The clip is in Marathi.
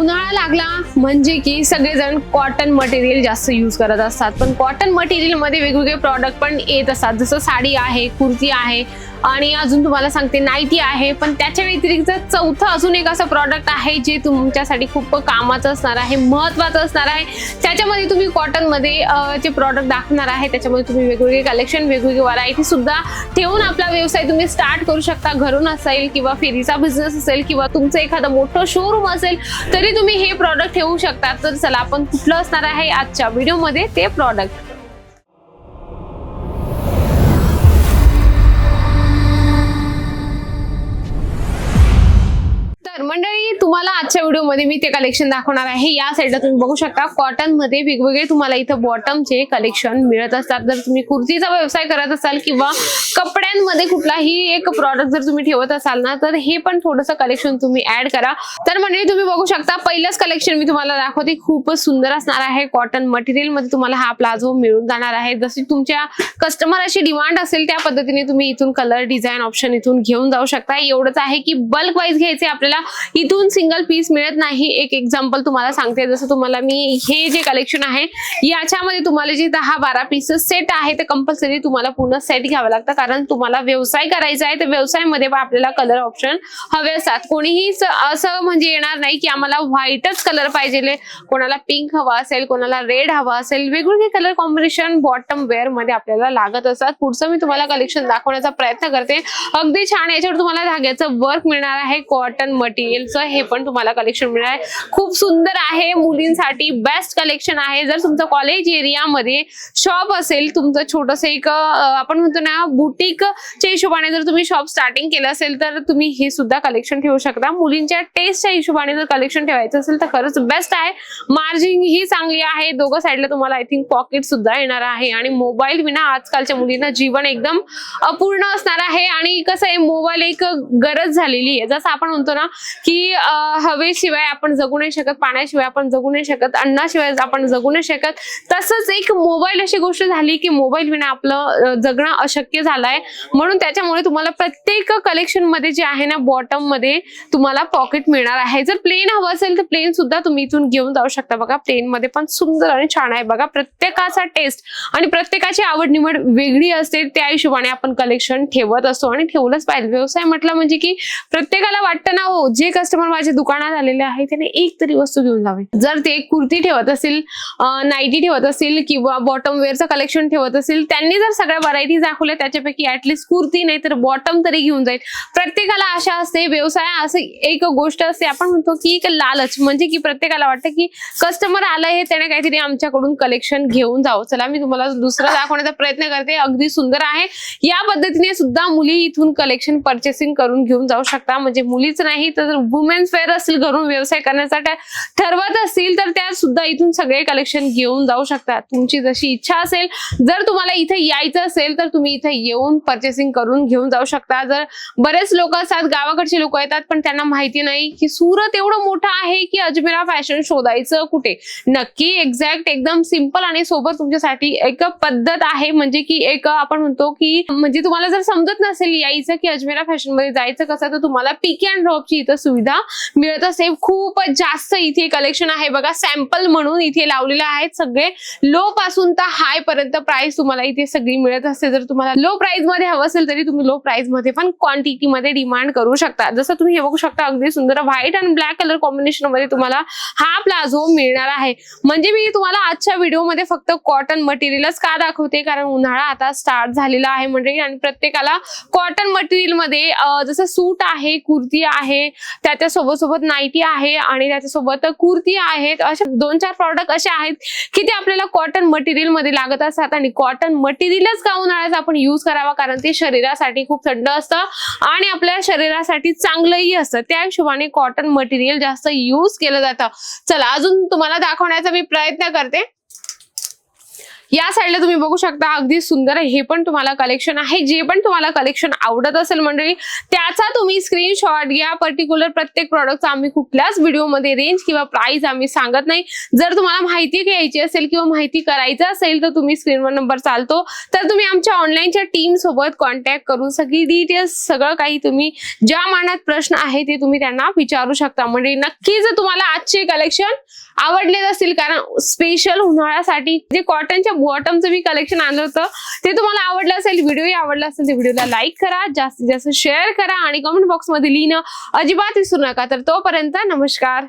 उन्हाळा लागला म्हणजे की सगळेजण कॉटन मटेरियल जास्त यूज करत असतात. पण कॉटन मटेरियलमध्ये वेगवेगळे प्रॉडक्ट पण येत असतात. जसं साडी आहे कुर्ती आहे आणि अजून तुम्हाला सांगते नाईटी आहे पण त्याच्या व्यतिरिक्त चौथं अजून एक असं प्रॉडक्ट आहे जे तुमच्यासाठी खूप कामाचं असणार आहे महत्वाचं असणार आहे. त्याच्यामध्ये तुम्ही कॉटनमध्ये जे प्रॉडक्ट दाखवणार आहे त्याच्यामध्ये तुम्ही वेगवेगळे कलेक्शन वेगवेगळी व्हरायटी सुद्धा ठेवून आपला व्यवसाय तुम्ही स्टार्ट करू शकता. घरून असेल किंवा फेरीचा बिझनेस असेल किंवा तुमचं एखादं मोठं शोरूम असेल तरी तुम्ही हे प्रॉडक्ट ठेवू शकता. तर चला आपण कुठलं असणार आहे आजच्या व्हिडिओमध्ये ते प्रॉडक्ट तुम्हाला आजच्या व्हिडिओमध्ये मी ते कलेक्शन दाखवणार आहे. या साईडला तुम्ही बघू शकता कॉटनमध्ये वेगवेगळे तुम्हाला इथं बॉटमचे कलेक्शन मिळत असतात. जर तुम्ही कुर्तीचा व्यवसाय करत असाल किंवा कपड्यांमध्ये कुठलाही एक प्रॉडक्ट जर तुम्ही ठेवत असाल ना तर हे पण थोडंसं कलेक्शन तुम्ही ऍड करा. तर म्हणजे तुम्ही बघू शकता पहिलंच कलेक्शन मी तुम्हाला दाखवते. खूपच सुंदर असणार आहे. कॉटन मटेरियलमध्ये तुम्हाला हा प्लाझो मिळून जाणार आहे. जशी तुमच्या कस्टमर अशी डिमांड असेल त्या पद्धतीने तुम्ही इथून कलर डिझाईन ऑप्शन इथून घेऊन जाऊ शकता. एवढंच आहे की बल्क वाईज घ्यायचे आपल्याला इथून सिंगल पीस मिळत नाही. एक एक्झाम्पल तुम्हाला सांगते. जसं तुम्हाला मी हे जे कलेक्शन आहे याच्यामध्ये तुम्हाला जे दहा बारा पीसेस सेट आहे ते कंपल्सरी तुम्हाला पूर्ण सेट घ्यावं लागतं. कारण तुम्हाला व्यवसाय करायचा आहे तर व्यवसायामध्ये पण आपल्याला कलर ऑप्शन हवे असतात. कोणीही असं म्हणजे येणार नाही की आम्हाला व्हाईटच कलर पाहिजे. कोणाला पिंक हवा असेल कोणाला रेड हवा असेल वेगवेगळे कलर कॉम्बिनेशन बॉटम वेअरमध्ये आपल्याला लागत असतात. पुढचं मी तुम्हाला कलेक्शन दाखवण्याचा प्रयत्न करते. अगदी छान याच्यावर तुम्हाला धाग्याचं वर्क मिळणार आहे. कॉटन मटेरियलचं हे पण तुम्हाला कलेक्शन मिळणार आहे. खूप सुंदर आहे. मुलींसाठी बेस्ट कलेक्शन आहे. जर तुमचं कॉलेज एरियामध्ये शॉप असेल तुमचं छोटस एक आपण म्हणतो ना बुटीक च्या हिशोबाने जर तुम्ही शॉप स्टार्टिंग केलं असेल तर तुम्ही हे सुद्धा कलेक्शन ठेवू शकता. मुलींच्या टेस्टच्या हिशोबाने जर कलेक्शन ठेवायचं असेल तर खरंच बेस्ट आहे. मार्जिन ही चांगली आहे. दोघं साईडला तुम्हाला आय थिंक पॉकेट सुद्धा येणार आहे. आणि मोबाईल विना आजकालच्या मुलींना जीवन एकदम अपूर्ण असणार आहे. आणि कसं आहे मोबाईल एक गरज झालेली आहे. जसं आपण म्हणतो ना की हवेशिवाय आपण जगू नाही शकत पाण्याशिवाय आपण जगू नाही शकत अन्नाशिवाय आपण जगू नाही शकत. तसंच एक मोबाईल अशी गोष्ट झाली की मोबाईल विना आपलं जगणं अशक्य झालंय. म्हणून त्याच्यामुळे तुम्हाला प्रत्येक कलेक्शनमध्ये जे आहे ना बॉटममध्ये तुम्हाला पॉकेट मिळणार आहे. जर प्लेन हवं असेल तर प्लेन सुद्धा तुम्ही इथून घेऊन जाऊ शकता. बघा प्लेन मध्ये पण सुंदर आणि छान आहे. बघा प्रत्येकाचा टेस्ट आणि प्रत्येकाची आवड निवड वेगळी असते. त्या हिशोबाने आपण कलेक्शन ठेवत असतो आणि ठेवलंच पाहिजे. व्यवसाय म्हटलं म्हणजे की प्रत्येकाला वाटतं ना हो जे कस्टमर माझ्या दुकानात आलेले आहे त्याने एक तरी वस्तू घेऊन जावे. जर ते कुर्ती ठेवत असेल नाईटी ठेवत असेल किंवा बॉटम वेअरचं कलेक्शन ठेवत असेल त्यांनी जर सगळ्या व्हरायटी दाखवल्या त्याच्यापैकी ऍटली कुर्ती नाही तर बॉटम तरी घेऊन जाईल. प्रत्येकाला आशा असते व्यवसाय असं एक गोष्ट असते. आपण म्हणतो की एक लालच. म्हणजे की प्रत्येकाला वाटतं की कस्टमर आलं हे त्याने काहीतरी आमच्याकडून कलेक्शन घेऊन जावं. चला मी तुम्हाला दुसरा दाखवण्याचा प्रयत्न करते. अगदी सुंदर आहे. या पद्धतीने सुद्धा मुली इथून कलेक्शन परचेसिंग करून घेऊन जाऊ शकता. म्हणजे मुलीच नाही तर वुमेन्स वेअर असतील घरून व्यवसाय करण्यासाठी ठरवत असतील तर त्या सुद्धा इथून सगळे कलेक्शन घेऊन जाऊ शकतात तुमची जशी इच्छा असेल जर तुम्हाला इथे यायचं असेल तर तुम्ही इथे येऊन परचेसिंग करून घेऊन जाऊ शकता. जर बरेच लोक असतात गावाकडचे लोक येतात पण त्यांना माहिती नाही की सुरत एवढं मोठं आहे की अजमेरा फॅशन शोधायचं कुठे? नक्की एक्झॅक्ट एकदम सिंपल आणि सोबत तुमच्यासाठी एक पद्धत आहे. म्हणजे की एक आपण म्हणतो की म्हणजे तुम्हाला जर समजत नसेल यायचं की अजमेरा फॅशनमध्ये जायचं कसं तर तुम्हाला पिक अँड ड्रॉपची इथं सुविधा मिळत असते खूप जास्त इथे कलेक्शन आहे. बघा सॅम्पल म्हणून इथे लावलेले आहेत सगळे. लो पासून तर हाय पर्यंत प्राइस तुम्हाला इथे सगळी मिळत असते. जर तुम्हाला लो प्राइसमध्ये हवं असेल तरी तुम्ही लो प्राइसमध्ये पण क्वांटिटी मध्ये डिमांड करू शकता. जसं तुम्ही हे बघू शकता अगदी सुंदर व्हाईट आणि ब्लॅक कलर कॉम्बिनेशनमध्ये तुम्हाला हा प्लाझो मिळणार आहे. म्हणजे मी तुम्हाला आजच्या व्हिडिओमध्ये फक्त कॉटन मटेरियलच का दाखवते? कारण उन्हाळा आता स्टार्ट झालेला आहे म्हणजे आणि प्रत्येकाला कॉटन मटेरियलमध्ये जसं सूट आहे कुर्ती आहे त्याच्या सोबत सोबत नाईटी आहे आणि त्याच्यासोबत कुर्ती आहेत. असे दोन चार प्रॉडक्ट असे आहेत की ते आपल्याला कॉटन मटेरियलमध्ये लागत असतात आणि कॉटन मटेरियलच का उन्हाळ्याचा आपण युज करावा? कारण ते शरीरासाठी खूप थंड असतं आणि आपल्या शरीरासाठी चांगलंही असतं. त्या हिशोबाने कॉटन मटेरियल जास्त युज केलं जातं. चला अजून तुम्हाला दाखवण्याचा मी प्रयत्न करते. या साईडला तुम्ही बघू शकता अगदी सुंदर आहे. हे पण तुम्हाला कलेक्शन आहे. जे पण तुम्हाला कलेक्शन आवडत असेल मंडळी त्याचा तुम्ही स्क्रीनशॉट घ्या. पर्टिक्युलर प्रत्येक प्रॉडक्टचा आम्ही कुठल्याच व्हिडिओमध्ये रेंज किंवा प्राइस आम्ही सांगत नाही. जर तुम्हाला माहिती घ्यायची असेल किंवा माहिती करायचं असेल तर तुम्ही स्क्रीनवर नंबर चालतो. तर तुम्ही आमच्या ऑनलाईनच्या टीम सोबत कॉन्टॅक्ट करून सगळी डिटेल्स सगळं काही तुम्ही ज्या मनात प्रश्न आहे ते तुम्ही त्यांना विचारू शकता. म्हणजे नक्की जर तुम्हाला आजचे कलेक्शन आवडलेच असतील कारण स्पेशल उन्हाळ्यासाठी जे कॉटनच्या बॉटमचं मी कलेक्शन आणलं होतं. ते तुम्हाला आवडलं असेल व्हिडिओही आवडला असेल तर व्हिडिओला लाईक करा. जास्तीत जास्त शेअर करा आणि कमेंट बॉक्समध्ये लिहिणं अजिबात विसरू नका. तर तोपर्यंत नमस्कार.